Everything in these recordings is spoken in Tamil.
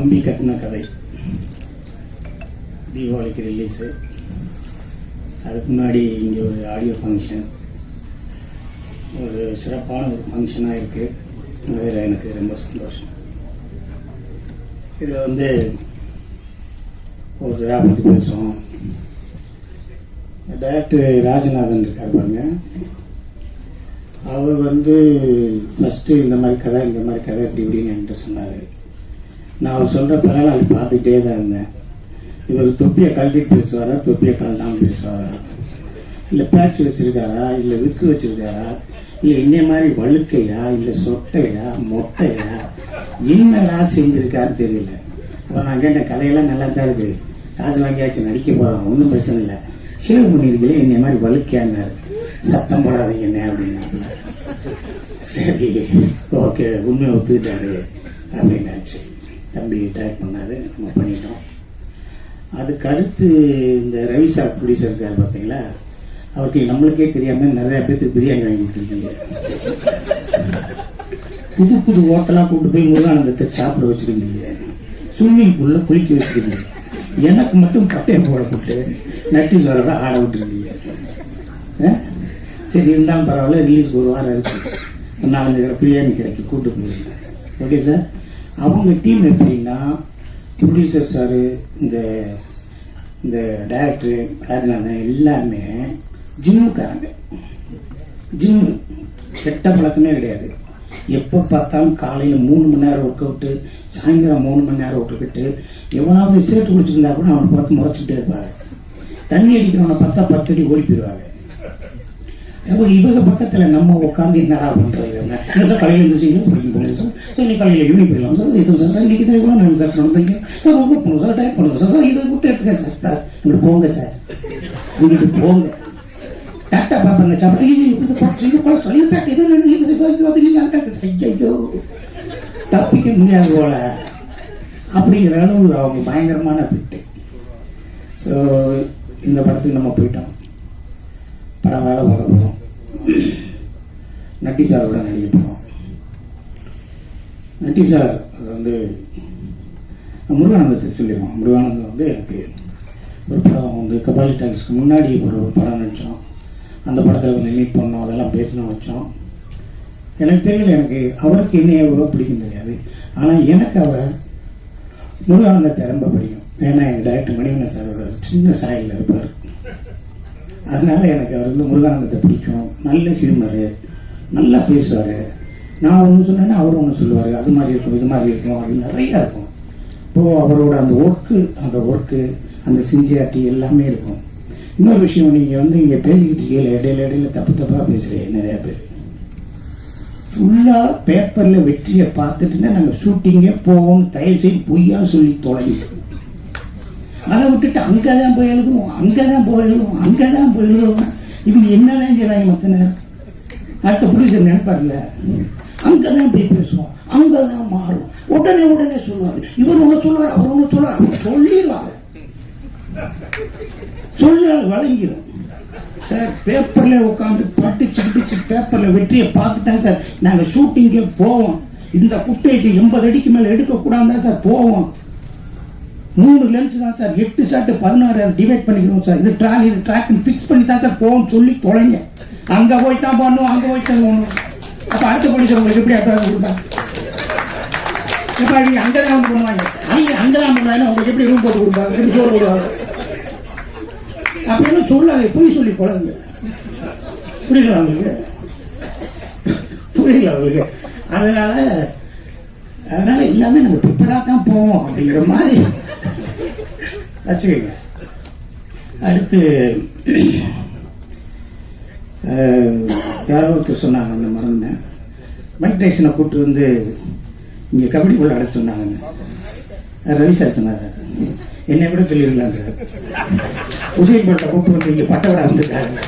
தம்பி கட்டின கதை. தீபாவளிக்கு ரிலீஸு அதுக்கு முன்னாடி இங்கே ஒரு ஆடியோ ஃபங்க்ஷன் ஒரு சிறப்பான ஒரு ஃபங்க்ஷனாக இருக்குது அதில் எனக்கு ரொம்ப சந்தோஷம். இதில் வந்து ஒரு விழா பற்றி பேசுவோம். டைரக்டர் ராஜநாதன் இருக்கார் பாருங்க. அவர் வந்து ஃபஸ்ட்டு இந்த மாதிரி கதை இந்த மாதிரி கதை இப்படி இப்படின்னு என்கிட்ட சொன்னார். நான் அவர் சொல்கிற படம் பார்த்துக்கிட்டே தான் இருந்தேன். இவர் தொப்பியை கழட்டிட்டு பேசுவாரா? தொப்பியை கழட்டாமல் பேசுவாரா? இல்லை பேட்ச் வச்சிருக்காரா? இல்லை விக்கு வச்சுருக்காரா? இல்லை இன்னே மாதிரி வழுக்கையா? இல்லை சொட்டையா? மொட்டையா? என்னடா செஞ்சுருக்காருன்னு தெரியல. இப்போ நான் கேட்டேன் கலையெல்லாம் நல்லா தான் இருக்குது காசு வாங்கியாச்சு நடிக்க போகிறோம் ஒன்றும் பிரச்சனை இல்லை. சேவ் பண்ணியிருக்கீங்களே என்னை மாதிரி வழுக்கையான்னாரு. சத்தம் போடாதீங்க என்ன அப்படின்னாப்புல. சரி ஓகே உண்மையை ஒத்துக்கிட்டாரு. அப்படின்னாச்சு. தம்பி டைப் பண்ணாரு நம்ம பண்ணிட்டோம். அதுக்கு அடுத்து இந்த ரவி சார் ப்ரொடியூசர் இருக்கார் பார்த்தீங்களா அவருக்கு நம்மளுக்கே தெரியாமல் நிறையா பேருக்கு பிரியாணி வாங்கி கொடுத்துருக்கீங்க. புது புது ஹோட்டலாக கூட்டு போய் முருகானந்தத்தை சாப்பிட வச்சிருக்கீங்க. ஸ்விம்மிங் பூலில் குளிக்க வச்சுருந்தீங்க எனக்கு மட்டும் பட்டையை போட போட்டு நட்டி சோரோட ஆட விட்டுருக்கீங்க. ஆ? சரி இருந்தாலும் பரவாயில்ல ரிலீஸ் ஒரு வாரம் இருக்கு. நாலஞ்சு பிரியாணி கிடைக்கும் கூட்டு போயிருந்தேன் ஓகே சார் அவங்க டீம் எப்படின்னா ப்ரொடியூசர் சார் இந்த இந்த டேரக்டரு ராஜநாதன் எல்லாமே ஜிம்முக்காரங்க. ஜிம்மு. கெட்ட பழக்கமே கிடையாது. எப்போ பார்த்தாலும் காலையில் மூணு மணி நேரம் ஒர்க் அவுட்டு சாயந்தரம் மூணு மணி நேரம் ஒர்க் அவுட்டு எவனாவது சேர்த்து குடிச்சிருந்தா கூட அவனை பார்த்து முறைச்சிட்டே இருப்பாங்க. தண்ணி அடிக்கிறவனை பார்த்தா பத்து அடி ஓடி போயிடுவாங்க. இவங்க பக்கத்துல நம்ம உட்காந்து என்னடா பண்றது? என்ன? சார் காலையில் இருந்து செய்யலாம் படிக்கும் போகுது சார்? சார் நீ காலையில் ஈவினிங் போயிடலாம் சார். இது சார் இன்னைக்கு தான் நான் சார் நடந்தீங்க சார் ரொம்ப பண்ணுங்க சார் டைப் பண்ணுங்க சார். சார் இதை விட்டு எடுத்துக்கேன் சார். சார் இங்கிட்டு போங்க சார். இங்கிட்டு போங்க. டாக்டா பாப்பாங்க சாப்பிட. இது பார்த்து இது போல சொல்லி சார் இது ஐயோ தப்பிக்க முடியாது போல. அப்படிங்கிற அளவு அவங்க பயங்கரமான ஃபிட்டு ஸோ இந்த படத்துக்கு நம்ம போயிட்டோம். படம் வேலை பார்க்க போகிறோம் நட்டி சாரோட நடிக்க போகிறோம் நட்டி சார் அது வந்து முருகானந்தத்தை சொல்லிடுவோம் முருகானந்தம் வந்து எனக்கு ஒரு படம் வந்து கபாலி டாக்ஸ்க்கு முன்னாடி ஒரு படம் நடித்தோம் அந்த படத்தில் கொஞ்சம் மீட் பண்ணோம் அதெல்லாம் பேசணும் வச்சோம். எனக்கு தெரியல எனக்கு அவருக்கு என்ன எவ்வளோ பிடிக்கும் தெரியாது. ஆனால் எனக்கு அவரை முருகானந்தத்தை ரொம்ப பிடிக்கும். ஏன்னா எங்கள் டைரக்டர் மணிவண்ணன் ஒரு சின்ன சாயலில் இருப்பார். அதனால எனக்கு அவர் வந்து முருகானந்தத்தை பிடிக்கும். நல்ல ஹியூமரு. நல்லா பேசுவார். நான் ஒன்று சொன்னேன்னா அவர் ஒன்று சொல்லுவார். அது மாதிரி இருக்கும் இது மாதிரி இருக்கும். அது நிறையா இருக்கும். இப்போது அவரோட அந்த ஒர்க்கு அந்த ஒர்க்கு அந்த சின்சியாரிட்டி எல்லாமே இருக்கும். இன்னொரு விஷயம் நீங்கள் வந்து இங்கே பேசிக்கிட்டு இருக்கீங்க இடையில இடையில தப்பு தப்பாக பேசுகிறீங்க நிறையா பேர். ஃபுல்லாக பேப்பரில் வெற்றியை பார்த்துட்டுனா நாங்கள் ஷூட்டிங்கே போவோம் தயவு செய்து பொய்யா சொல்லி தொலைங்க அதை விட்டுட்டு அங்கே தான் போய் எழுதுவோம் அங்கே தான் போய் எழுதுவோம் அங்கே தான் போய் எழுதுவோம் இவங்க என்னெல்லாம் செய்வாங்க மத்தனை? அடுத்த ப்ரொடியூசர் நினைப்பார்ல. அங்கே தான் போய் பேசுவோம் அங்கே தான் மாறும் உடனே உடனே சொல்லுவார் இவர் ஒன்று சொல்லுவார் அவர் ஒன்று சொல்லுவார் அவர் சொல்லிடுவார். சொல்ல வழங்கிடும் சார் பேப்பரில் உட்காந்து படிச்சு படிச்சு பேப்பரில் வெற்றியை பார்த்து தான் சார் நாங்கள் ஷூட்டிங்கே போவோம். இந்த ஃபுட்டேஜ் எண்பது அடிக்கு மேலே எடுக்கக்கூடாது தான் சார் போவோம். மூணு லென்ஸ் தான் சார் எட்டு ஷாட்டு பதினாறு அதை டிவைட் பண்ணிக்கிறோம் சார் இது ட்ராக் இது ட்ராக்னு ஃபிக்ஸ் பண்ணி தான் சார் போகும் சொல்லி தொலைங்க. அங்கே போய் தான் பண்ணுவோம் அங்கே போய் தான் போகணும் அப்போ அடுத்த போலீஸ் உங்களுக்கு எப்படி அட்வான்ஸ் கொடுப்பாங்க? இப்போ அவங்க அங்கே தான் வந்து பண்ணுவாங்க? அவங்க அங்கே தான் பண்ணுவாங்க. உங்களுக்கு எப்படி ரூம் போட்டு கொடுப்பாங்க? எப்படி சோறு போடுவாங்க? அப்படின்னு சொல்லாது பொய் சொல்லி குழந்தை புரியுதா உங்களுக்கு? புரியல உங்களுக்கு? அதனால அதனால எல்லாமே நம்ம ப்ரிப்பராக தான் போவோம் அப்படிங்கிற மாதிரி வச்சுக்கோங்க. அடுத்து யாரோ ஒருத்தர் சொன்னாங்க அந்த மறந்தேன் மைக் டைசனை கூப்பிட்டு வந்து இங்கே கபடி உள்ள அடைச்சு சொன்னாங்கன்னு ரவி சார் சொன்னார். என்னை விட சொல்லியிருக்கலாம் சார் உசைன் போட்டை கூப்பிட்டு வந்து இங்கே பட்டவடா வந்துட்டாங்க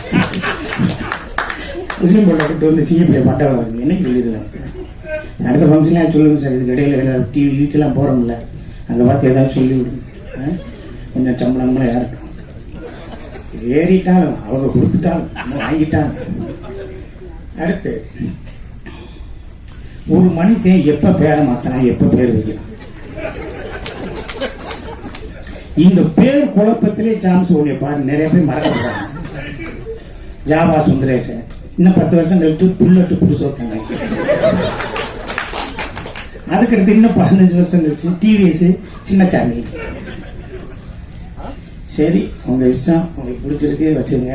உசைன் போட்டை கூப்பிட்டு வந்து சிஎப்பியை பட்டவடா வந்து என்னைக்கு சொல்லியிருக்கலாம் சார் அடுத்த ஃபங்க்ஷன்லாம் சொல்லுங்கள் சார் இதுக்கு இடையில ஏதாவது டிவி வீட்டெல்லாம் போகிறோம்ல அங்கே பார்த்து ஏதாவது சொல்லி விடுங்க கொஞ்சம் சம்பளம்லாம் இருக்கும் ஏறிட்டாலும் அவங்க கொடுத்துட்டாலும் வாங்கிட்டாலும். அடுத்து ஒரு மனுஷன் எப்ப பேரை மாற்றலாம் எப்ப பேர் வைக்கலாம் இந்த பேர் குழப்பத்திலே சான்ஸ் உடைய பாரு நிறைய பேர் மறக்கிறாங்க ஜாவா சுந்தரேசன் இன்னும் பத்து வருஷம் கழித்து புல்லட்டு புதுசு வைக்காங்க அதுக்கடுத்து இன்னும் பதினஞ்சு வருஷம் கழிச்சு டிவிஎஸ் சின்னசாமி சரி உங்கள் இஷ்டம் உங்களுக்கு பிடிச்சிருக்கு வச்சுங்க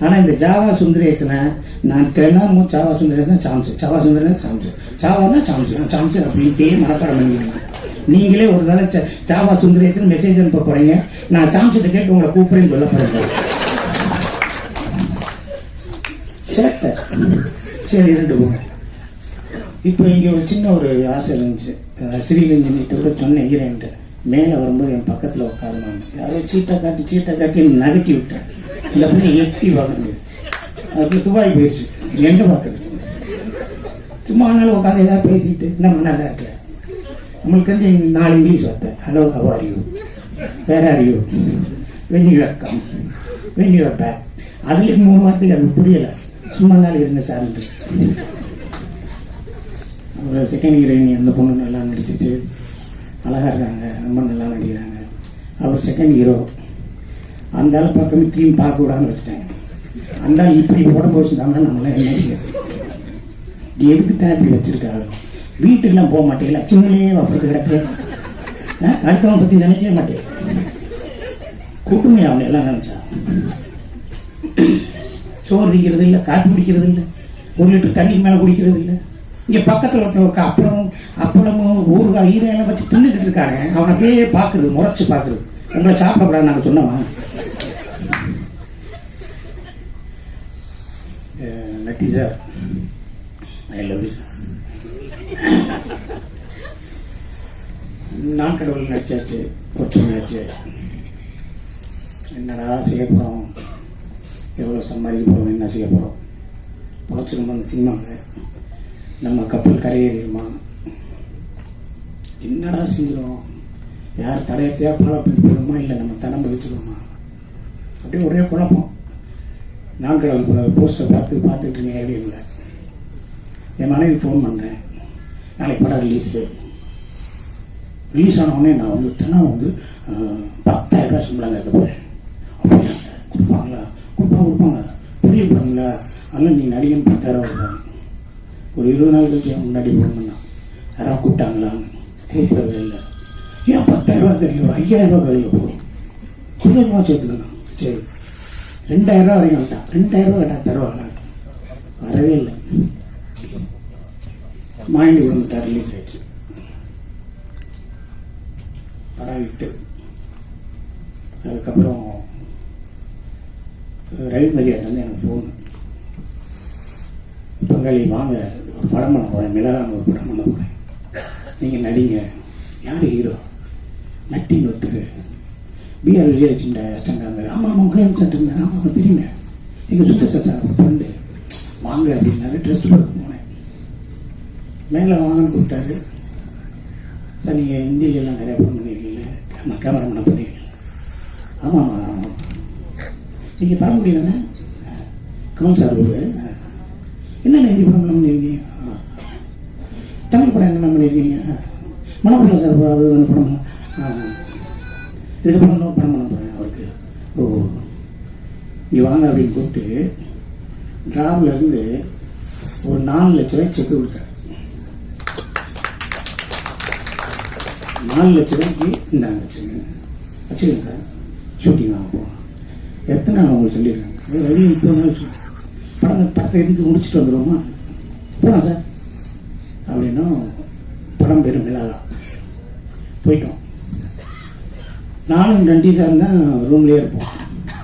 ஆனால் இந்த ஜாவா சுந்தரேசனை நான் தினமும் ஜாவா சுந்தரேசன் சாம்சு ஜாவா சுந்தரேசன் சாம்சு ஜாவானா சாம்சு சாம்சு அப்படின்ட்டே மனப்பாடம் பண்ணிக்கிறேன். நீங்களே ஒரு நாள் ஜ- ஜாவா சுந்தரேசன் மெசேஜ் அனுப்ப போகிறீங்க நான் சாம்சத்தை கேட்டு உங்களை கூப்பிடுறேன்னு சொல்ல போகிறேன் சேட்டை. சரி இரண்டு போகிறேன் இப்போ இங்கே ஒரு சின்ன ஒரு ஆசை இருந்துச்சு. அஹ் ஸ்ரீரஞ்சனிட்ட கூட சொன்னேன் ஹீரோயின்ட்ட மேலே வரும்போது என் பக்கத்தில் உட்காருமான்னு யாரோ சீட்டை காட்டி சீட்டை காட்டி என்னை நகட்டி விட்டேன் இந்த பிள்ளை எட்டி பார்க்க அதுக்கு துபாய் போயிடுச்சு. எங்கே பார்க்குறது? சும்மா ஆனாலும் உட்காந்து ஏதாவது பேசிட்டு நம்ம நல்லா இருக்கல? நம்மளுக்கு வந்து நாலு இங்கிலீஷ் வார்த்தை. Hello how are you where are you when you come when you back அதுலேயும் மூணு வார்த்தைக்கு அது புரியலை. சும்மா நாள் இருங்க சார் ஒரு செகண்ட் ஹீரோயின் அந்த பொண்ணு நல்லா நடிச்சிச்சு. அழகாக இருக்காங்க ரொம்ப நல்லா நடிக்கிறாங்க. அவர் செகண்ட் ஹீரோ அந்த ஆள் பக்கமே தீம் பார்க்க விடாமல் வச்சுட்டாங்க. அந்த ஆள் இப்படி உடம்பு வச்சுருந்தாங்கன்னா நம்மளாம் என்ன செய்யறது? எதுக்கு தான் இப்படி வச்சுருக்காரு? வீட்டுக்கெல்லாம் போக மாட்டேங்களா லட்சுமிலே வப்பது கிடக்கு ஆ, அடுத்தவன் பற்றி நினைக்கவே மாட்டேன். கூட்டுமே அவனை எல்லாம் நினைச்சா? சோறு திங்கிறது இல்லை காற்று குடிக்கிறது இல்லை ஒரு லிட்டர் தண்ணி மேலே குடிக்கிறது இல்லை இங்கே பக்கத்தில் ஒருத்தவங்க அப்பளமும் அப்பளமும் ஊறுகாய் ஈரையெல்லாம் வச்சு தின்னுக்கிட்டு இருக்காங்க அவனை அப்படியே பார்க்குறது முறைச்சு பார்க்குறது. உங்களை சாப்பிடக்கூடாது நாங்கள் சொன்னோமா? Natty sir. I love you நான் கடவுள் நடிச்சாச்சு ஒற்றுமையாச்சு என்னடா செய்ய போகிறோம் எவ்வளோ சம்பாதிக்க போகிறோம் என்ன செய்ய போகிறோம் பொழைச்சிருமா அந்த சினிமாவில் நம்ம கப்பல் கரையேறிடுமா என்னடா செஞ்சிடும் யார் தடையத்தையா பாலப்பின் பண்ணி இல்லை நம்ம தனம் பதிச்சிடுவோமா அப்படியே ஒரே குழப்பம். நான் கடவுள் போஸ்டர் பார்த்து பார்த்துட்டு இருக்கேன் ஏவிஎம்ல என் மனைவி ஃபோன் பண்ணுறேன் நாளைக்கு படம் ரிலீஸு ரிலீஸ் ஆன உடனே நான் வந்து தினம் வந்து அஹ், பத்தாயிரம் ரூபாய் சம்பளம் கேட்க போகிறேன் அப்படியா? கொடுப்பாங்களா? கொடுப்பாங்க கொடுப்பாங்க. பெரிய அதெல்லாம் நீ நடிகன் பத்தாயிரம் ரூபாய். ஒரு இருபது நாள் கழிச்சு முன்னாடி ஃபோன் பண்ணான் யாராவது கூப்பிட்டாங்களா கூப்பிடவே இல்லை. ஏன் பத்தாயிரம் ரூபாய் தெரியும்? ஐயாயிரம் ரூபாய் கையில் போதும் கொஞ்சமாக சேர்த்துக்கலாம் சரி. ரெண்டாயிரம் ரூபாய் வரைக்கும் வந்துட்டான். ரெண்டாயிரம் ரூபாய் கேட்டா தருவாங்களா? வரவே இல்லை. மாயண்டி விழுந்துட்டா ரிலீஸ் ஆயிடுச்சு. படம் விட்டு. அதுக்கப்புறம் ரயில் மரியாதை வந்து எனக்கு ஃபோன் பங்காளி வாங்க. ஒரு படம் பண்ண போகிறேன் மிளகான ஒரு படம் பண்ண போகிறேன் நீங்கள் நடிங்க. யார் ஹீரோ நட்டின்னு ஒருத்தர். பிஆர் விஜயலட்சுமி அஸ்டண்டாங்க ஆமாம் ஆமாம் சட்டம் ஆமாம் ஆமாம் தெரியுங்க எங்கள் சுத்த சார் ஒரு ஃப்ரெண்டு வாங்க அப்படின்னாரு. ட்ரெஸ் கொடுக்க போனேன். மேலே வாங்கன்னு கூப்பிட்டாரு. சார் நீங்கள் ஹிந்திலெலாம் நிறைய படம் பண்ணியிருக்கீங்க ஆமாம் கேமராமேனாக பண்ணியிருக்கீங்க ஆமாம் ஆமாம் நீங்கள் பண்ண முடியுதானே கமல் சார் ஒரு என்னென்ன ஹிந்தி படம் பண்ணியிருக்கீங்க ஆ. தமிழ் படம் என்ன பண்ணியிருக்கீங்க மனோபுரம் சார் அது அந்த படம் இதுக்கப்புறம் இன்னொரு படம் பண்ண போகிறேன் அவருக்கு. ஓ. நீ வாங்க அப்படின்னு கூப்பிட்டு ஜாப்ல இருந்து ஒரு நாலு லட்ச ரூபாய் செக் கொடுத்தாரு நாலு லட்ச ரூபாய்க்கு இந்தாங்க வச்சுங்க வச்சுக்கோங்க ஷூட்டிங் ஆக போகலாம். எத்தனை நாள் உங்களுக்கு சொல்லியிருக்காங்க ரவி இப்போ நாள் படம் படத்தை இருந்து முடிச்சுட்டு வந்துடுவோமா போகலாம் சார். அப்படின்னா படம் பெரும் விழாதா போயிட்டோம். நானும் நண்டி சார் தான் ரூம்லேயே இருப்போம்.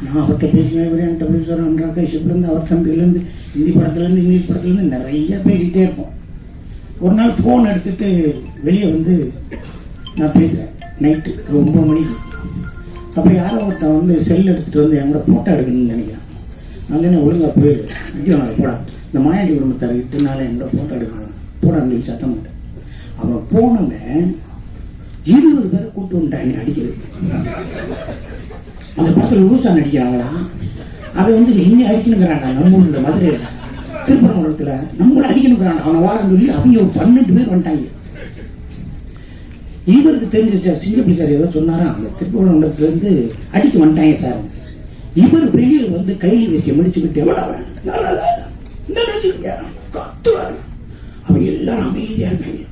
நான் அவர்கிட்ட பேசினேன் இவர் என்கிட்ட பேசுவார் அன்றாக்கா ஷிப்லேருந்து அவர் தம்பிலேருந்து ஹிந்தி படத்துலேருந்து இங்கிலீஷ் படத்துலேருந்து நிறைய பேசிக்கிட்டே இருப்போம். ஒரு நாள் ஃபோன் எடுத்துட்டு வெளியே வந்து நான் பேசுகிறேன் நைட்டு ஒரு ஒம்பது மணிக்கு அப்போ யாரோ ஒருத்தன் வந்து செல் எடுத்துகிட்டு வந்து என் கூட ஃபோட்டோ எடுக்கணும்னு நினைக்கிறேன். அங்கே ஒழுங்காக ஒழுங்கா போயிரு. ஐயோ நான் போடா. இந்த மாயாண்டி குடும்பத்தார் இட்டு நாளே என்னோட ஃபோட்டோ எடுக்கணும். போடான்னு சொல்லி சத்தம் போட்டேன் அவன் போனவன் இருபது பேரை கூட்டு வந்துட்டான் அடிக்கிறது அந்த படத்தில் லூசா நடிக்கிறாங்களா? அவன் வந்து என்ன அடிக்கணுங்கிறான்டா. நம்ம ஊரில் மதுரையில். திருப்பரங்குளத்தில் நம்மள அடிக்கணுங்கிறான்டா. அவனை வாழன்னு சொல்லி அவங்க ஒரு பன்னெண்டு பேர் வந்துட்டாங்க. இவருக்கு தெரிஞ்சிருச்சா? சிங்கப்பிள்ளை சார் ஏதோ சொன்னாரா? அந்த திருப்பவனத்துல அடிக்க வந்துட்டாங்க சார். இவர் வெளியில் வந்து கையில் வச்சு முடிச்சுக்கிட்டு எவ்வளவு அவன்? கத்துவாரு எல்லாரும் அமைதியா இருக்காங்க.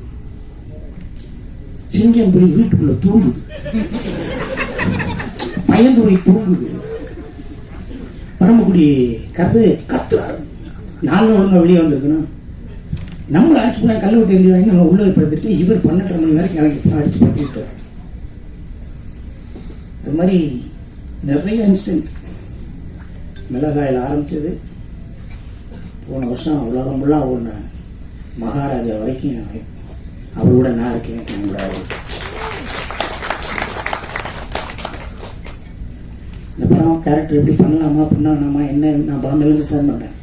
சிங்கம் போய் வீட்டுக்குள்ள தூங்குது. பயந்து போய் தூங்குது. பரமக்குடி கரு கத்துறாரு. நாலு ஒழுங்கா வெளியே வந்திருக்கணும் நம்மள அடிச்சு போய் கல்ல விட்டு எழுதி நம்ம உள்ள படுத்துட்டு இவர் பன்னெண்டு மணி வரைக்கும் எனக்கு அடிச்சு படுத்துக்கிட்டு அது மாதிரி நிறைய இன்சிடென்ட் மிளகாயில் ஆரம்பித்தது போன வருஷம் உலகம் ஃபுல்லாக ஒன்று மகாராஜா வரைக்கும் அவரோட நான் இருக்கேன் நம்மளோட இந்த படம் கேரக்டர் எப்படி பண்ணலாமா பண்ணலாமா என்ன நான் பாம்பேலேருந்து ஃபோன் பண்ணுறேன்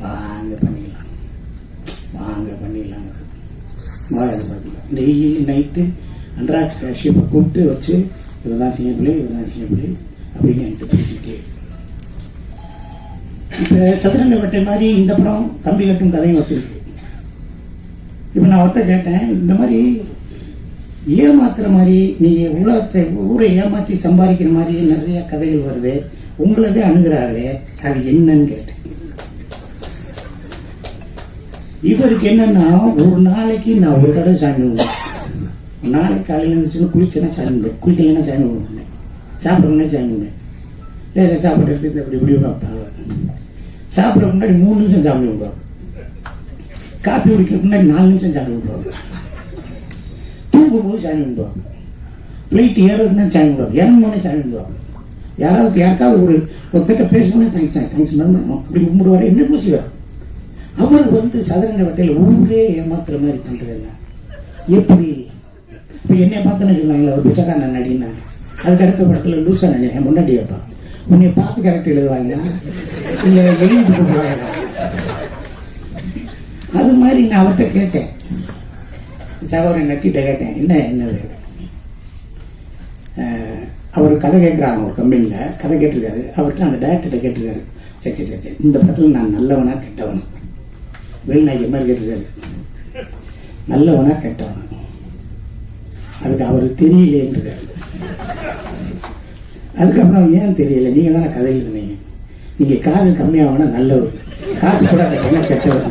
வாங்க பண்ணிடலாம். வாங்க பண்ணிடலாம். மகாராஜா படத்தில். டெய்லி நைட்டு அன்றாக் கூப்பிட்டு வச்சு இதெல்லாம் செய்யப்பிள்ளை இதெல்லாம் செய்யப்பிள்ளை அப்படின்னு என்கிட்ட பேசிக்கிட்டே இப்போ சதுரங்க வட்டை மாதிரி இந்த படம் கம்பி கட்டும் கதையும் வச்சிருக்கு இப்போ நான் அவர்கிட்ட கேட்டேன் இந்த மாதிரி ஏமாத்துற மாதிரி நீங்கள் உலகத்தை ஊரை ஏமாற்றி சம்பாதிக்கிற மாதிரி நிறைய கதைகள் வருது. உங்களவே அணுகிறார்களே அது என்னன்னு கேட்டேன். இவருக்கு என்னன்னா ஒரு நாளைக்கு நான் ஒரு தடவை சாமி விடுவேன் ஒரு நாளைக்கு காலையில் இருந்துச்சுன்னா குளிச்சேன்னா சாமி விடுவேன் குளிக்கலைன்னா சாமி விடுவேன் சாப்பிடணும்னா சாமி விடுவேன் லேசாக சாப்பிட்ற எடுத்து இப்படி இப்படி வைப்பாங்க சாப்பிட முன்னாடி மூணு நிமிஷம் சாமி கும்பிடுவாங்க காப்பி குடிக்கிற முன்னாடி நாலு நிமிஷம் சாமி கும்பிடுவாங்க தூங்கும்போது சாமி கும்பிடுவாங்க ஃப்ளைட் ஏறதுன்னா சாமி கும்பிடுவாங்க இறங்கணும்னே சாமி கும்பிடுவாங்க யாராவது யாருக்காவது ஒரு ஒருத்தட்ட பேசணும்னா தேங்க்ஸ் தேங்க்ஸ் மேம் அப்படி கும்பிடுவார். என்ன பூசிவார் அவர் வந்து சதுரங்க வட்டையில் ஊரே ஏமாத்துற மாதிரி பண்றேன் எப்படி? இப்போ என்னை பார்த்தேன்னு சொன்னாங்களே ஒரு பிச்சைக்காரன் நடினாங்க அதுக்கு அடுத்த படத்தில் லூசா நினைக்கிறேன் முன்னாடி வைப்பான் உன்னை பார்த்து கரெக்ட் எழுதுவாங்களா இல்லை எழுதி போடுவாங்க அது மாதிரி நான் அவர்கிட்ட கேட்டேன். சகோதரன் நட்டிட்ட கேட்டேன் என்ன என்னது? அவர் கதை கேட்குறாங்க ஒரு கம்பெனியில். கதை கேட்டிருக்காரு. அவர்கிட்ட அந்த டேரக்டர்கிட்ட கேட்டிருக்காரு. சரி சரி சரி இந்த படத்தில் நான் நல்லவனா கெட்டவனா? வெளிநாய்க்கு மாதிரி கேட்டிருக்காரு. நல்லவனா கெட்டவனா? அதுக்கு அவர் தெரியலேன்றார் அதுக்கப்புறம் ஏன் தெரியல? நீங்க தானே கதை எழுதுனீங்க நீங்கள் காசு கம்மியாகனா நல்லவர். காசு கூட என்ன கெட்டவர்.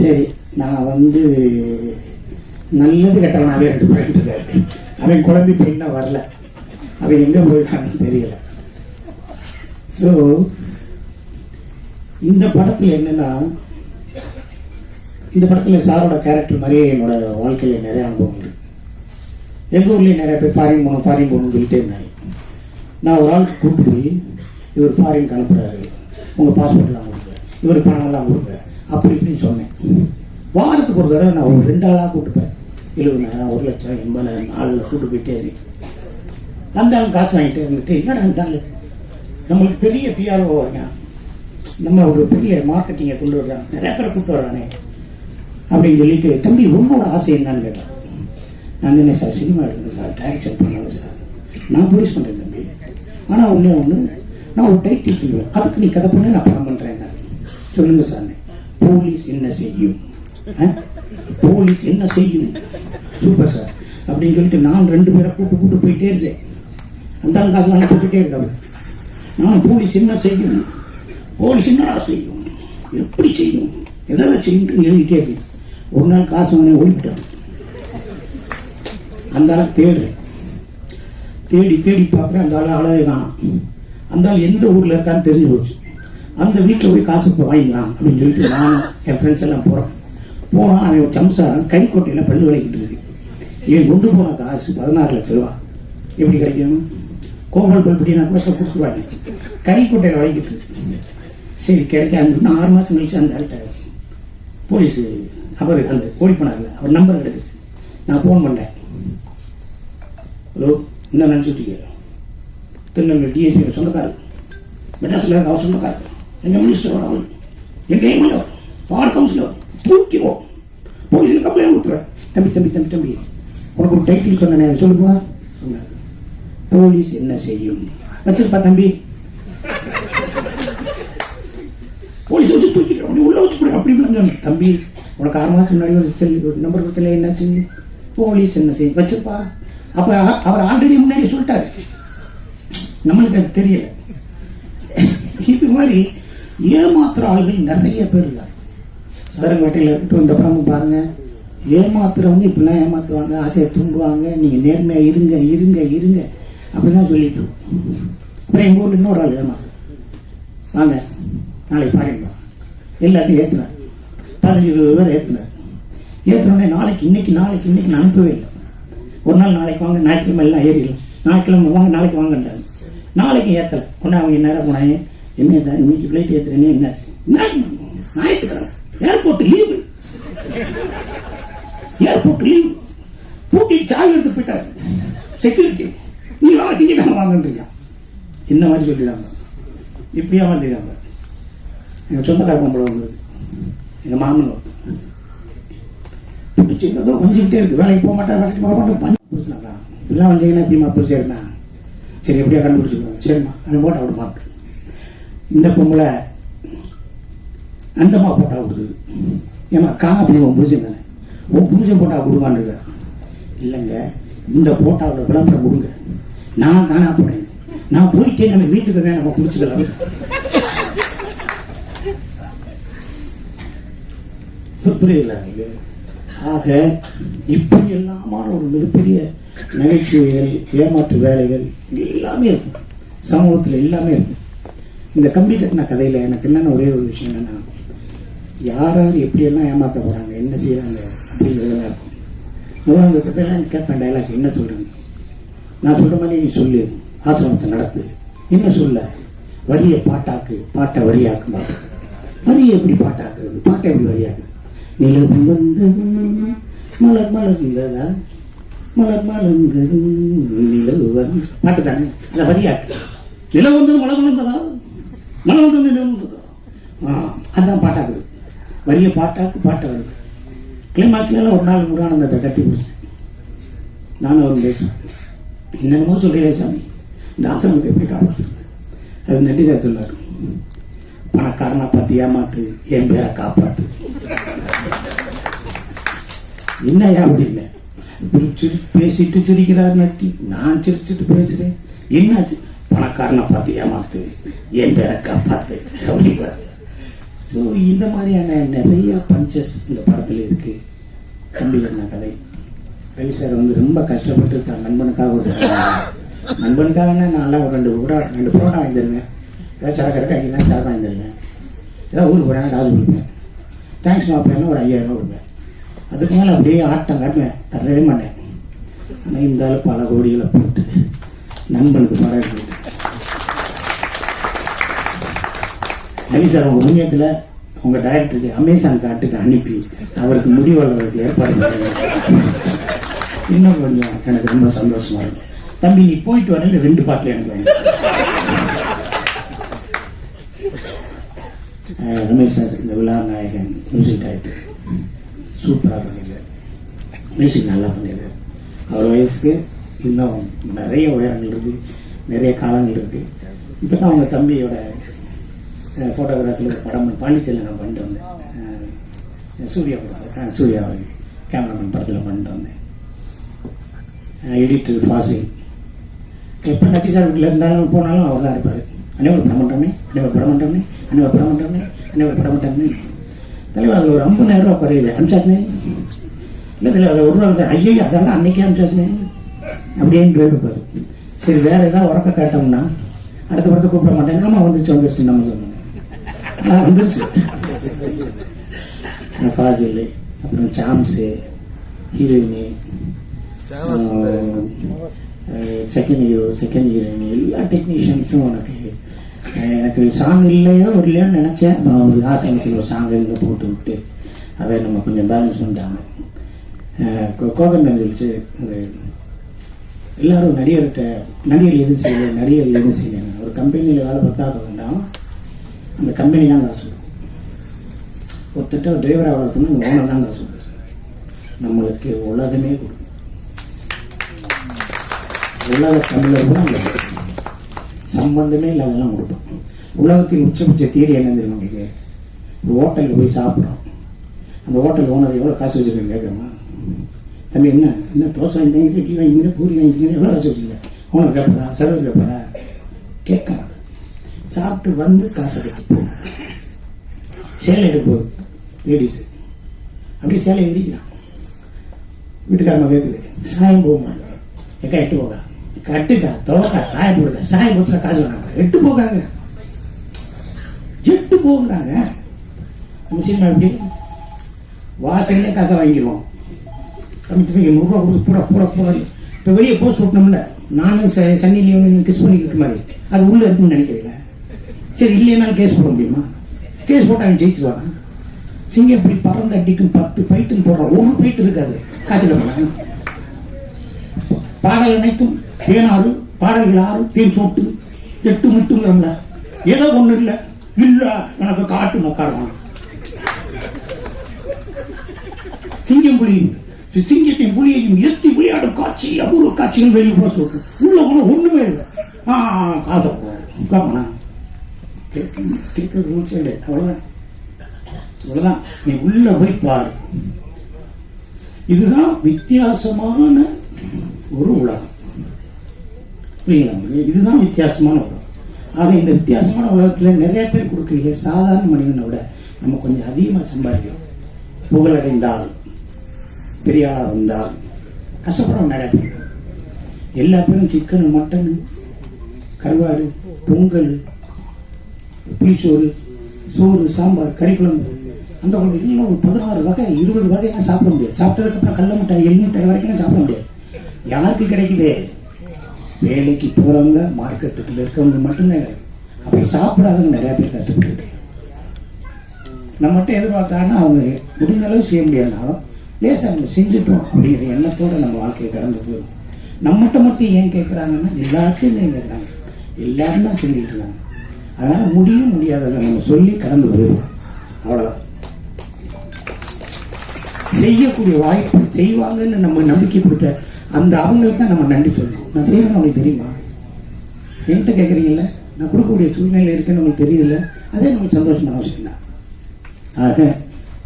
சரி நான் வந்து நல்லது கெட்டவனாலே ரெண்டு போயிட்டு இருக்காரு அவன் குழம்பி போய் வரல. அவன் எங்கே போயிட்டான்னு தெரியல. ஸோ இந்த படத்துல என்னன்னா இந்த படத்துல சாரோட கேரக்டர் மாதிரியே என்னோட வாழ்க்கையில் நிறைய அனுபவம் எங்கள் ஊர்லேயும் நிறைய பேர் ஃபாரின் போகணும் ஃபாரின் போகணும்னு சொல்லிட்டே இருந்தாங்க. நான் ஒரு ஆளுக்கு கூப்பிட்டு போய் இவர் ஃபாரின் அனுப்புகிறாரு உங்கள் பாஸ்போர்ட்லாம் கொடுங்க. இவர் பணமெல்லாம் கொடுங்க. அப்படி இப்படின்னு சொன்னேன். வாரத்துக்கு ஒரு தடவை நான் ஒரு ரெண்டு ஆளாக கூப்பிட்டுப்பேன் எழுபதாயிரம் ஒரு லட்சம் எண்பதாயிரம் ஆளுகளை கூப்பிட்டு போயிட்டே இருக்கேன் அந்த ஆள் காசு வாங்கிட்டு இருந்துட்டு என்னடா அந்த ஆளு? நம்மளுக்கு பெரிய பிஆர்ஓ வரைக்கும் நம்ம ஒரு பெரிய மார்க்கெட்டிங்கை கொண்டு வர்றான். நிறைய பேரை கூப்பிட்டு வர்றானே. அப்படின்னு சொல்லிட்டு தம்பி உன்னோட ஆசை என்னன்னு கேட்டான். நான் என்ன சார் சினிமா எடுக்கணும் சார் டைரக்ஷன் பண்ணணும் சார். நான் ப்ரொடியூஸ் பண்ணுறேன் தம்பி. ஆனால் ஒன்றே ஒன்று நான் ஒரு டைட் டீச்சிருவேன் அதுக்கு நீ கதை பண்ணி நான் படம் பண்ணுறேன் சொல்லுங்க சார் போலீஸ் என்ன செய்யும்? ஆ? போலீஸ் என்ன செய்யும்? சூப்பர் சார் அப்படின்னு சொல்லிட்டு நான் ரெண்டு பேரை கூட்டு கூட்டு போயிட்டே இருந்தேன். அந்த காசு வாங்கி போட்டுட்டே இருக்காங்க நான் போலீஸ் என்ன செய்யும்? போலீஸ் என்னடா செய்யும்? எப்படி செய்யும்? எதாவது செய்யும் எழுதிட்டே இருக்கேன் ஒரு நாள் காசு வாங்க ஓடிவிட்டான் அந்த ஆளை தேடுறேன் தேடி தேடி பார்க்குறேன் அந்த ஆள் ஆளவே காணும். அந்த ஆள் எந்த ஊரில் இருக்கான்னு தெரிஞ்சு போச்சு. அந்த வீட்டில் போய் காசு இப்போ வாங்கிக்கலாம் அப்படின்னு சொல்லிட்டு நானும் என் ஃப்ரெண்ட்ஸ் எல்லாம் போகிறோம் போனால் அவன் ஒரு சம்சாரம் கைக்கோட்டையில் பல்லு விளக்கிட்டு இருக்கு. இவன் கொண்டு போன காசு பதினாறு லட்ச ரூபா. எப்படி கிடைக்கும்? கோபால் பல்படினா கூட இப்போ கொடுத்துருவாங்க. கைக்கோட்டையில் வளைக்கிட்டு இருக்கு. சரி கிடைக்காதுன்னு ஆறு மாதம் கழிச்சு அந்த ஆள்கிட்ட போலீஸ் அவர் அந்த ஓடி போனார்ல. அவர் நம்பர் கிடைச்சிச்சு நான் ஃபோன் பண்ணேன் ஹலோ என்ன நினச்சிட்டீங்க திருநெல்வேலி டிஎஸ்பி சொந்தக்காரர் மெட்ராஸில் அவர் சொந்தக்காரர் எங்கள் மினிஸ்டர் அவர் எங்கள் எம்எல்ஏ வார்டு கவுன்சிலர் தூக்கிவோம் போலீஸில் கம்ப்ளைண்ட் கொடுத்துருவேன் தம்பி தம்பி தம்பி தம்பி உனக்கு ஒரு டைட்டில் சொன்னேன் அதை சொல்லுமா சொன்னார் போலீஸ் என்ன செய்யும் வச்சிருப்பா தம்பி போலீஸ் வச்சு தூக்கிட்டு அப்படி உள்ள வச்சு போடு அப்படி இப்படின்னு தம்பி உனக்கு ஆறு மாதத்துக்கு முன்னாடி ஒரு செல் நம்பர் கொடுத்தல என்னாச்சு போலீஸ் என்ன செய்யும் வச்சிருப்பா அப்ப அவர் ஆல்ரெடி முன்னாடி சொல்லிட்டாரு. நம்மளுக்கு அது தெரியல. இது மாதிரி ஏமாத்துற ஆளுகள் நிறைய பேர் இருக்காங்க சதரங்கோட்டையில் இருக்கட்டும் இந்த படமும் பாருங்க. ஏமாத்துறவங்க இப்படிலாம் ஏமாத்துவாங்க ஆசையை தூண்டுவாங்க. நீங்கள் நேர்மையாக இருங்க இருங்க இருங்க. அப்படிதான் சொல்லிட்டு அப்புறம் எங்கள் ஊரில் இன்னொரு ஆள் ஏமாத்து வாங்க நாளைக்கு ஃபாரின் எல்லாத்தையும் ஏற்றுனார் பதினஞ்சு இருபது பேர் ஏற்றுனார் ஏற்றுனோடனே நாளைக்கு இன்னைக்கு நாளைக்கு இன்னைக்கு நான் அனுப்பவே இல்லை. ஒரு நாள் நாளைக்கு வாங்க ஞாயிற்றுக்கிழமை எல்லாம் ஏறிடலாம். ஞாயிற்றுக்கிழமை வாங்க நாளைக்கு வாங்கன்றாங்க. நாளைக்கு ஏற்றலை உடனே அவங்க நேரம் போனாங்க. என்ன சார் இன்னைக்கு ஃப்ளைட் ஏற்றுறேன்னு என்னாச்சு? ஞாயிற்றுக்கிழமை. ஏர்போர்ட் லீவு ஏர்போர்ட் லீவு பூட்டிட்டு சாவி எடுத்து போயிட்டாரு. செக்யூரிட்டி நீ வாங்க திங்கக்கிழமை வாங்கன்றியா இந்த மாதிரி சொல்லிடுறாங்க? இப்படியா வந்துருக்காங்க எங்கள் சொந்தக்கார பொம்பளை வந்து எங்கள் மாமன் ஒருத்தர் பிடிச்சி ஏதோ கொஞ்சிக்கிட்டே இருக்கு. வேலைக்கு போக மாட்டேன் வேலைக்கு போக மாட்டேன் பஞ்சு பிடிச்சினாக்கா வந்தீங்கன்னா எப்படிமா பிடிச்சிருந்தா சரி எப்படியா கண்டுபிடிச்சிருக்காங்க சரிம்மா அந்த போட்டா விடுமா இந்த பொம்பளை அந்தம்மா போட்டா விடுது ஏமா காணா பண்ணி உன் புரிஜன் உன் புரிஜன் போட்டா கொடுவான்னு இல்லைங்க இந்த போட்டாவோட விளம்பரம் கொடுங்க. நான் காணா போனேன். நான் போயிட்டே நம்ம வீட்டுக்கு வேணும் நம்ம குடிச்சுக்கலாம் புரியல இது ஆக இப்படி எல்லாமான ஒரு மிகப்பெரிய நகைச்சுவைகள் ஏமாற்று வேலைகள் எல்லாமே இருக்கும். சமூகத்தில் எல்லாமே இருக்கும். இந்த கம்பி கட்டின கதையில் எனக்கு என்னென்ன ஒரே ஒரு விஷயம் என்னன்னா யார் யார் எப்படியெல்லாம் ஏமாத்த போகிறாங்க என்ன செய்கிறாங்க அப்படிங்கிறதெல்லாம் இருக்கும். முருகன் எல்லாம் கேட்பேன் டைலாக் என்ன சொல்கிறேன் நான் சொல்கிற மாதிரி நீ சொல்லு ஆசிரமத்தை நடத்து. என்ன சொல்ல? வரியை பாட்டாக்கு பாட்டை வரியாக்குமா வரியை எப்படி பாட்டாக்குறது? பாட்டை எப்படி வரியாக்குது நிலவு வந்ததும் மலர் மலர்ந்ததா மலர் மலர்ந்ததும் நிலவு வந்து பாட்டு தானே அதை வரியாக்கு நிலவு வந்தது மலர் மலர்ந்ததா மலர் வந்தது நிலவு வந்ததா ஆ பாட்டாக்குது வரிய பாட்டாக்கு பாட்டை வருது கிளைமாக்ஸ்லாம் ஒரு நாள் முருகானந்தத்தை கட்டி பிடிச்சேன் நானும் அவன் பேசுவேன் என்னென்னமோ சொல்றீங்களே சாமி இந்த ஆசிரமத்தை எப்படி காப்பாற்றுறது அது நட்டி சார் சொல்லாரு பணக்காரனா பார்த்து ஏமாத்து என் பேரை காப்பாற்று என்னையா அப்படின்னு இல்லை? சிரி பேசிட்டு சிரிக்கிறார் நட்டி. நான் சிரிச்சிட்டு பேசுறேன். என்னாச்சு? பணக்காரனை பார்த்து ஏமாத்து. என் பேரை காப்பாத்து. பார்த்து. ஸோ இந்த மாதிரியான நிறைய பஞ்சஸ் இந்த படத்தில் இருக்கு. தம்பி என்ன கதை ரவி சார் வந்து ரொம்ப கஷ்டப்பட்டு தான் நண்பனுக்காக ஒரு நண்பனுக்காக நான் ஒரு ரெண்டு புரோட்டா ரெண்டு புரோட்டா வாங்கி ஏதாவது சரக்கு இருக்கா அங்கே சரக்கு வாங்கி ஏதாவது ஊருக்கு போகிறேன் காசு கொடுப்பேன் தேங்க்ஸ் மாப்பிள்ளை ஒரு ஐயாயிரம் ரூபா கொடுப்பேன் அதுக்கு மேலே அப்படியே ஆட்டம் காட்டுவேன் தரவே மாட்டேன். ஆனால் இந்த ஆளு பல கோடிகளை போட்டு நண்பனுக்கு படம் எடுத்து ரவி சார் உங்கள் புண்ணியத்தில் உங்கள் டைரக்டருக்கு அமேசான் காட்டுக்கு அனுப்பி அவருக்கு முடி வளர்றதுக்கு ஏற்பாடு இன்னும் கொஞ்சம் எனக்கு ரொம்ப சந்தோஷமா இருக்கு. தம்பி நீ போயிட்டு வரல ரெண்டு பாட்டில் எனக்கு வேணும் ரமேஷ் சார் இந்த விழா நாயகன் மியூசிக் டைரக்டர் சூப்பராக பண்ணிருக்காரு மியூசிக் நல்லா பண்ணிருக்காரு அவர் வயசுக்கு இன்னும் நிறைய உயரங்கள் இருக்கு நிறைய காலங்கள் இருக்கு. இப்போ தான் அவங்க தம்பியோட ஃபோட்டோகிராஃபில் ஒரு படம் பாண்டிச்சேரியில் நான் பண்ணிட்டு வந்தேன். அஹ் சூர்யா படம். சூர்யா கேமராமேன் படத்தில் பண்ணிட்டு வந்தேன். எடிட்டர் ஃபாசி எப்போ நட்டி சார் வீட்டில் இருந்தாலும் போனாலும் அவர் தான் இருப்பார். அனைவரும் படம் பண்ணுறோமே அனைவரும் படம் பண்ணுறோமே அனைவரும் படம் பண்ணுறோமே அனைவரும் படம் பண்ணுறோமே தலைவர் அது ஒரு ஐம்பதாயிரம் ரூபா குறையுது அனுப்பிச்சாச்சுனே இல்லை தலைவர் அது ஒரு ரூபா இருக்கு. ஐயோ அதெல்லாம் அன்னைக்கே அனுப்பிச்சாச்சுனே அப்படின்னு இருப்பார் சரி வேற ஏதாவது உறக்க கேட்டோம்னா அடுத்த படத்தை கூப்பிட மாட்டேன். ஆமா வந்துருச்சு வந்துருச்சு நம்ம சொன்னோம். ஆ, வந்துருச்சு. ஃபாசில் அப்புறம் சாம்ஸு ஹீரோயினி செகண்ட் ஹீரோ செகண்ட் ஹீரோயின் எல்லா டெக்னீஷியன்ஸும் உனக்கு அஹ், எனக்கு சாங் இல்லையோ இல்லையோன்னு நினச்சேன். அப்புறம் ஒரு ஆசனத்தில் ஒரு சாங் இங்கே போட்டு விட்டு அதை நம்ம கொஞ்சம் பேலன்ஸ் பண்ணிட்டாங்க. கோ- கோதண்டம் சொல்லிச்சு அது எல்லாரும் நடிகர்கிட்ட நடிகர் எதுவும் செய்யல நடிகர் எதுவும் செய்யல ஒரு கம்பெனியில் வேலை பார்த்தா வேண்டாம். அந்த கம்பெனி தான் காசு ஒருத்தட்ட டிரைவராக வளர்த்தோம்னா அந்த ஓனர் தான் காசு நம்மளுக்கு உலகமே கொடுக்கும். உலக தமிழர் கூட சம்பந்தமே இல்லாதெல்லாம் கொடுப்போம் உலகத்தின் உச்சபட்ச தீரி என்ன தெரியும் உங்களுக்கு? ஒரு ஹோட்டலில் போய் சாப்பிட்றோம். அந்த ஹோட்டல் ஓனர் எவ்வளோ காசு வச்சுருக்கேன்னு கேட்குறோமா தம்பி என்ன என்ன தோசை வாங்கிட்டீங்க இட்லி வாங்கிக்கிறேன் பூரி வாங்கிக்கிறேன் எவ்வளோ காசு வச்சுருக்கீங்க? ஓனர் கேட்பறா சர்வர் கேட்பறா கேட்க சாப்பிட்டு வந்து காசு கட்டி சேலை எடுக்க போகுது லேடிஸு அப்படியே சேலை விரிக்கிறான் வீட்டுக்காரங்க கேட்குது சாயம் போக மாட்டேன் எக்கா எட்டு போகா? கட்டுக்கா துவக்கா காய போடுங்க சாயம் போச்சுனா காசு வேணாங்க எட்டு போகாங்க எட்டு போகிறாங்க முஸ்லீம் எப்படி? வாசல்லே காசை வாங்கிடுவோம். தம்பி தம்பி நூறுரூவா கொடுத்து பூரா பூரா பூரா இப்போ வெளியே போஸ்ட் விட்டோம்ல நானும் ச சன்னி லீவ் கிஸ் பண்ணிக்கிட்டு மாதிரி. அது உள்ளே இருக்குன்னு நினைக்கிறீங்களா? சரி இல்லைனாலும் கேஸ் போட முடியுமா? கேஸ் போட்டு அவன் ஜெயிச்சுருவாங்க சிங்கம் இப்படி பறந்து அடிக்கும் பத்து பைட்டும் போடுறான் ஒரு பைட்டு இருக்காது. காசில் போனாங்க பாடல் அனைத்தும் தேனாறு பாடல்கள் ஆறு தேன் சோட்டு எட்டு முட்டுங்கிறோம்ல. ஏதோ ஒண்ணு இல்ல. இல்ல எனக்கு காட்டு மக்காரம் சிங்கம் புலி சிங்கத்தையும் புலியையும் எத்தி விளையாடும் காட்சி அபூர்வ காட்சிகள் வெளியே போக சொல்றேன். உள்ள கூட ஒண்ணுமே இல்லை. ஆ காசை கேட்க ரூல்ஸ் அவ்வளவுதான். நீ உள்ள போய் பாரு. இதுதான் வித்தியாசமான ஒரு உலகம். புரியுங்களா இதுதான் வித்தியாசமான உலகம். ஆக இந்த வித்தியாசமான உலகத்துல நிறைய பேர் கொடுக்குறீங்க. சாதாரண மனிதனை விட நம்ம கொஞ்சம் அதிகமா சம்பாதிக்கிறோம். புகழடைந்தால் பெரியாளாக வந்தால் கஷ்டப்படுறோம் நிறைய பேர் எல்லா பேரும் சிக்கனு மட்டனு கருவாடு பொங்கல் புளிச்சோறு சோறு சாம்பார் கறிக்குழம்பு. அந்த குழம்பு இன்னும் ஒரு பதினாறு வகை இருபது வகையெல்லாம் சாப்பிட முடியாது. சாப்பிட்டதுக்கப்புறம் கடல மிட்டாய் எள் மிட்டாய் வரைக்கும் சாப்பிட முடியாது. யாருக்கு கிடைக்குதே? வேலைக்கு போறவங்க மார்க்கத்துக்குள்ள இருக்கவங்க மட்டும்தான் கிடையாது அப்படி சாப்பிடாதவங்க நிறைய பேர் கற்றுக்கிட்டு நம்மகிட்ட எதிர்பார்க்கறாங்கன்னா அவங்க முடிஞ்ச அளவு செய்ய முடியாதுனாலும் லேசாக அவங்க செஞ்சுட்டோம் அப்படிங்கிற எண்ணத்தோட நம்ம வாழ்க்கையை கடந்து போயிடும். நம்மகிட்ட மட்டும் ஏன் கேட்குறாங்கன்னா எல்லாத்தையும் ஏன் கேட்குறாங்க எல்லாரும் தான் செஞ்சுட்டு இருக்காங்க. அதனால முடியும் முடியாததை நம்ம சொல்லி கடந்து போயிடும். அவ்வளோதான் செய்யக்கூடிய வாய்ப்பு செய்வாங்கன்னு நம்ம நம்பிக்கை கொடுத்த அந்த அவங்களுக்கு தான் நம்ம நன்றி சொல்லணும். நான் செய்வேன் உங்களுக்கு தெரியுமா? என்கிட்ட கேட்குறீங்கல்ல நான் கொடுக்கக்கூடிய சூழ்நிலை இருக்குன்னு உங்களுக்கு தெரியுதுல்ல? அதே நமக்கு சந்தோஷமான விஷயம் தான் ஆக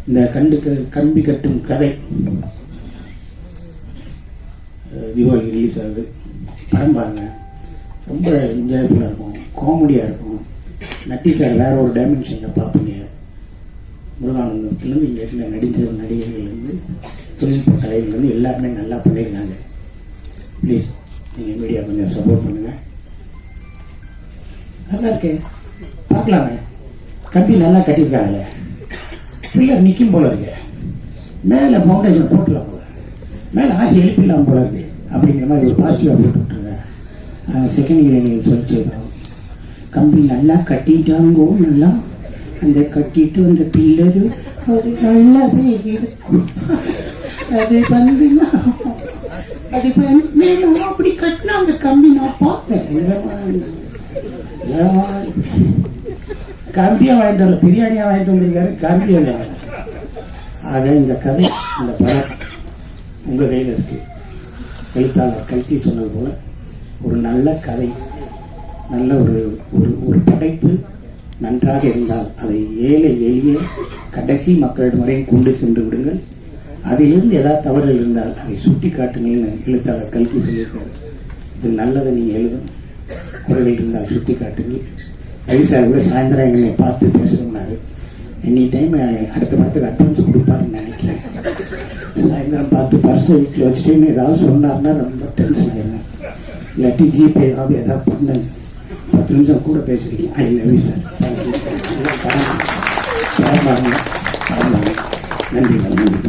இந்த கண்டு கம்பி கட்டும் கதை தீபாவளி ரிலீஸ் ஆகுது. படம் பாருங்க. ரொம்ப என்ஜாய்ஃபுல்லாக இருக்கும். காமெடியாக இருக்கும். நட்டி சார் வேற ஒரு டைமென்ஷனில் பார்ப்பீங்க. முருகானந்தத்துலேருந்து இங்கே இருக்கிற நடித்த நடிகர்கள்லேருந்து தொழில்நுட்ப கலைகள்லேருந்து எல்லாருமே நல்லா பண்ணியிருக்காங்க ப்ளீஸ் நீங்கள் மீடியா கொஞ்சம் சப்போர்ட் பண்ணுங்கள் நல்லா இருக்கு. பார்க்கலாமே. கம்பி நல்லா கட்டியிருக்காங்களே. பில்லர் நிற்கும் போல இருக்கு. மேலே ஃபவுண்டேஷன் போட்டலாம் போல மேலே ஆசை எழுப்பிடலாம் போல இருக்கு. அப்படிங்கிற மாதிரி ஒரு பாசிட்டிவாக போட்டு விட்டுருங்க. செகண்ட் இயர் நீங்கள் சொல்லிட்டு கம்பி நல்லா கட்டிட்டாங்கோ நல்லா. அந்த கட்டிட்டு அந்த பில்லரு அது நல்லாவே இருக்கும். அது வந்து அது வந்து நான் அப்படி கட்டின அந்த கம்பி நான் பார்த்தேன் இந்த கம்பியா வாங்கிட்டு வரல பிரியாணியா வாங்கிட்டு வந்திருக்காரு கம்பியா வாங்க ஆக இந்த கதை இந்த படம் உங்க கையில் இருக்கு. எழுத்தாளர் கல்கி சொன்னது போல ஒரு நல்ல கதை நல்ல ஒரு ஒரு ஒரு படைப்பு நன்றாக இருந்தால் அதை ஏழை எளிய கடைசி மக்களிடம் வரையும் கொண்டு சென்று விடுங்கள். அதிலிருந்து ஏதாவது தவறுகள் இருந்தால் அதை சுட்டி காட்டுங்கள்னு எழுத்தாளர் கல்கி சொல்லியிருக்காரு. இது நல்லதை நீங்கள் எழுதும் குறைகள் இருந்தால் சுட்டி காட்டுங்கள் ரவி சார் கூட சாயந்தரம் என்னை பார்த்து பேசணும்னாரு. எனி டைம் அடுத்த படத்துக்கு அட்வான்ஸ் கொடுப்பாருன்னு நினைக்கிறேன். சாயந்தரம் பார்த்து பர்ஸை வீட்டில் வச்சுட்டு ஏதாவது சொன்னார்னா ரொம்ப டென்ஷன் ஆயிடுவேன் இல்லாட்டி ஜிபே ஏதாவது ஏதாவது பண்ணு. பத்து நிமிஷம் கூட பேசுறீங்க I love you sir thank you நன்றி நன்றி.